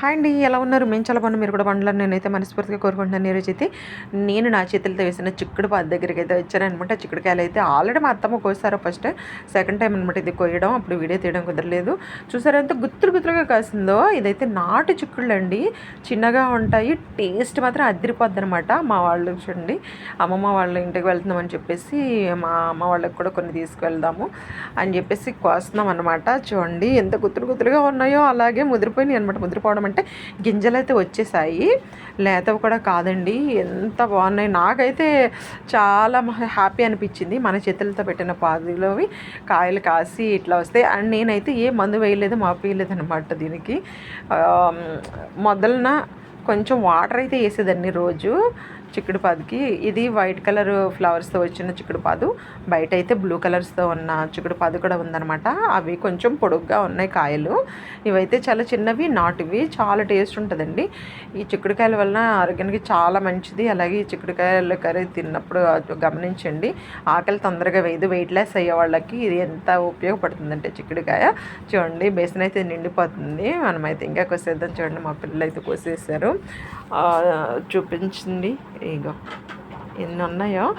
Hi అండి ఎలా ఉన్నారు? మేము చాలా బాగున్నాం మీరు కూడా బాగున్నారు నేనైతే మనస్ఫూర్తిగా కోరుకుంటున్నాను. ఈరోజు అయితే నేను నా చేతులతో వేసిన చిక్కుడు పాద దగ్గరికి అయితే వచ్చానమాట చిక్కుడుకాయలు అయితే ఆల్రెడీ మా అత్తమ్మ కోసారు ఫస్ట్ సెకండ్ టైం అనమాట ఇది కోయడం. అప్పుడు వీడియో తీయడం కుదరలేదు. చూసారా ఎంత గుత్తులు గుత్తులుగా కాసిందో? ఇదైతే నాటు చిక్కుళ్ళు అండి చిన్నగా ఉంటాయి టేస్ట్ మాత్రం అదిరిపోద్ది అనమాట మా వాళ్ళు చూడండి అమ్మమ్మ వాళ్ళ ఇంటికి వెళ్తున్నామని చెప్పేసి మా అమ్మ వాళ్ళకి కూడా కొన్ని తీసుకువెళ్దాము అని చెప్పేసి కోస్తున్నాం అనమాట చూడండి ఎంత గుత్తులు గుత్తులుగా ఉన్నాయో అలాగే ముదిరిపోయినాయి అనమాట ముదిరిపోవడం అంటే గింజలు అయితే వచ్చేసాయి. లేతవి కూడా కాదండి. ఎంత బాగున్నాయి. నాకైతే చాలా హ్యాపీ అనిపించింది. మన చేతులతో పెట్టిన పాదులోవి కాయలు కాసి ఇట్లా వస్తాయి. అండ్ నేనైతే ఏ మందు వేయలేదు మాపేయలేదు అనమాట దీనికి. మొదలన కొంచెం వాటర్ అయితే వేసేదాన్ని రోజు. చిక్కుడు పాదుకి ఇది వైట్ కలర్ ఫ్లవర్స్తో వచ్చిన చిక్కుడు పాదు బయట అయితే బ్లూ కలర్స్తో ఉన్న చిక్కుడు పాదు కూడా ఉందనమాట అవి కొంచెం పొడుగ్గా ఉన్నాయి కాయలు. ఇవైతే చాలా చిన్నవి నాటివి. చాలా టేస్ట్ ఉంటుందండి. ఈ చిక్కుడుకాయల వలన ఆరోగ్యానికి చాలా మంచిది. అలాగే ఈ చిక్కుడుకాయల కర్రీ తిన్నప్పుడు గమనించండి. ఆకలి తొందరగా వేయదు. వెయిట్ లెస్ అయ్యే వాళ్ళకి ఇది ఎంత ఉపయోగపడుతుందంటే చిక్కుడుకాయ. చూడండి బేసన్ అయితే నిండిపోతుంది. మనమైతే ఇంకా కోసేద్దాం. చూడండి మా పిల్లలు అయితే కోసేసారు చూపించింది ఇగో. ఎన్ని ఉన్నాయో?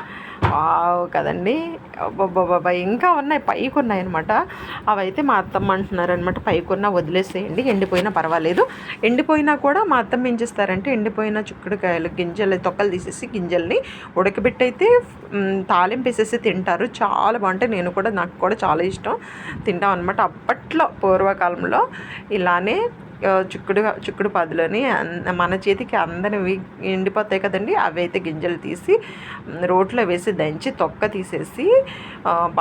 కదండి. బాబా ఇంకా ఉన్నాయి. పైకి ఉన్నాయి అనమాట అవైతే మా అత్తమ్మ అంటున్నారనమాట పైకి ఉన్న వదిలేసేయండి. ఎండిపోయినా పర్వాలేదు. ఎండిపోయినా కూడా మా అత్తమ్మ ఏం చేస్తారంటే ఎండిపోయిన చుక్కుడుకాయలు గింజలు తొక్కలు తీసేసి గింజల్ని ఉడకబెట్టి అయితే తాలింపు వేసేసి తింటారు. చాలా బాగుంటాయి. నేను కూడా నాకు కూడా చాలా ఇష్టం. తింటాం అనమాట అప్పట్లో పూర్వకాలంలో ఇలానే చిక్కుడు చిక్కుడు పదులని మన చేతికి అందరివి ఎండిపోతాయి కదండి అవి అయితే గింజలు తీసి రోట్లో వేసి దంచి తొక్క తీసేసి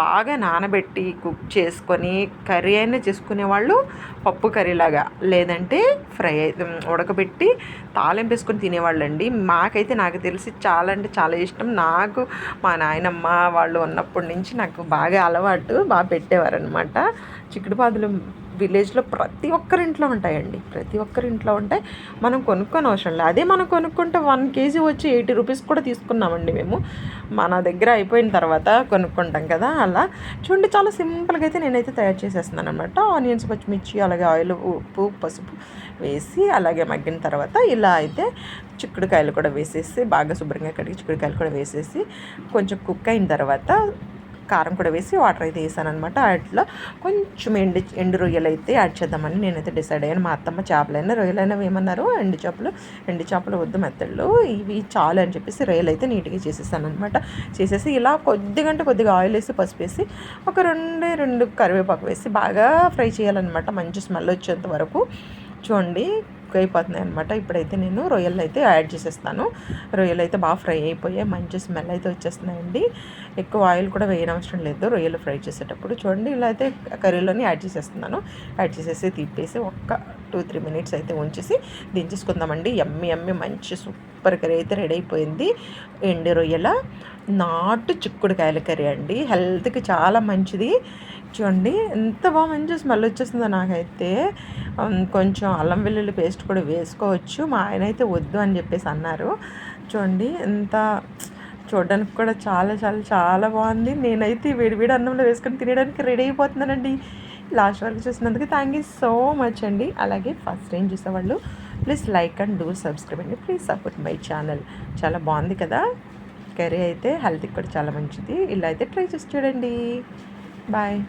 బాగా నానబెట్టి కుక్ చేసుకొని కర్రీ అయినా చేసుకునే వాళ్ళు పప్పు కర్రీలాగా లేదంటే ఫ్రై ఉడకబెట్టి తాలింపు వేసుకొని తినేవాళ్ళండి. మాకైతే నాకు తెలిసి చాలా అంటే చాలా ఇష్టం. నాకు మా నాయనమ్మ వాళ్ళు ఉన్నప్పటి నుంచి నాకు బాగా అలవాటు బాగా పెట్టేవారు అనమాట చిక్కుడు పాదులు విలేజ్లో ప్రతి ఒక్కరింట్లో ఉంటాయండి. ప్రతి ఒక్కరింట్లో ఉంటాయి. మనం కొనుక్కొని అవసరం లేదు అదే మనం కొనుక్కుంటే వన్ కేజీ వచ్చి ఎయిటీ రూపీస్ కూడా తీసుకున్నామండి మేము. మన దగ్గర అయిపోయిన తర్వాత కొనుక్కుంటాం కదా అలా. చూడండి చాలా సింపుల్గా అయితే నేనైతే తయారు చేసేస్తున్నాను అనమాట ఆనియన్స్ పచ్చిమిర్చి అలాగే ఆయిల్ ఉప్పు పసుపు వేసి అలాగే మగ్గిన తర్వాత ఇలా అయితే చిక్కుడుకాయలు కూడా వేసేసి బాగా శుభ్రంగా కడిగి చిక్కుడుకాయలు కూడా వేసేసి కొంచెం కుక్ అయిన తర్వాత కారం కూడా వేసి వాటర్ అయితే వేసాను అనమాట అట్లా కొంచెం ఎండి ఎండు రొయ్యలు అయితే యాడ్ చేద్దామని నేనైతే డిసైడ్ అయ్యాను. మా అత్తమ్మ చేపలైనా రొయ్యలైనా ఏమన్నారు ఎండు చేపలు ఎండు చేపలు వద్దు మెత్తళ్ళు. ఇవి చాలు అని చెప్పేసి రొయ్యలు అయితే నీట్గా చేసేసాను అనమాట చేసేసి ఇలా కొద్దిగా అంటే కొద్దిగా ఆయిల్ వేసి పసుపు వేసి ఒక రెండు రెండు కరివేపాకు వేసి బాగా ఫ్రై చేయాలన్నమాట. మంచి స్మెల్ వచ్చేంత వరకు. చూడండి కుక్ అయిపోతున్నాయి అనమాట ఇప్పుడైతే నేను రొయ్యలు అయితే యాడ్ చేసేస్తాను. రొయ్యలు అయితే బాగా ఫ్రై అయిపోయాయి. మంచి స్మెల్ అయితే వచ్చేస్తున్నాయండి. ఎక్కువ ఆయిల్ కూడా వేయనవసరం లేదు రొయ్యలు ఫ్రై చేసేటప్పుడు. చూడండి ఇలా అయితే కర్రీలోని యాడ్ చేసేస్తున్నాను. యాడ్ చేసేసి తిప్పేసి ఒక్క టూ త్రీ మినిట్స్ అయితే ఉంచేసి దించేసుకుందామండి. ఎమ్మి ఎమ్మి మంచి సూపర్ కర్రీ అయితే రెడీ అయిపోయింది ఎండి రొయ్యల నాటు చిక్కుడుకాయల కర్రీ అండి. హెల్త్కి చాలా మంచిది. చూడండి ఎంత బాగా మంచి స్మెల్ వచ్చేస్తుందో నాకైతే. కొంచెం అల్లం వెల్లుల్లి పేస్ట్ కూడా వేసుకోవచ్చు. మా ఆయన అయితే వద్దు అని చెప్పేసి అన్నారు. చూడండి ఎంత చూడడానికి కూడా చాలా చాలా చాలా బాగుంది. నేనైతే వేడివేడి అన్నంలో వేసుకొని తినడానికి రెడీ అయిపోతున్నానండి. లాస్ట్ వరకు చూసినందుకు థ్యాంక్ యూ సో మచ్ అండి. అలాగే ఫస్ట్ టైం చూసేవాళ్ళు please like and do subscribe అండి ప్లీజ్ సపోర్ట్ మై ఛానల్. చాలా బాగుంది కదా? కర్రీ అయితే హెల్త్కి కూడా చాలా మంచిది. ఇలా అయితే ట్రై చేసి చూడండి. బాయ్.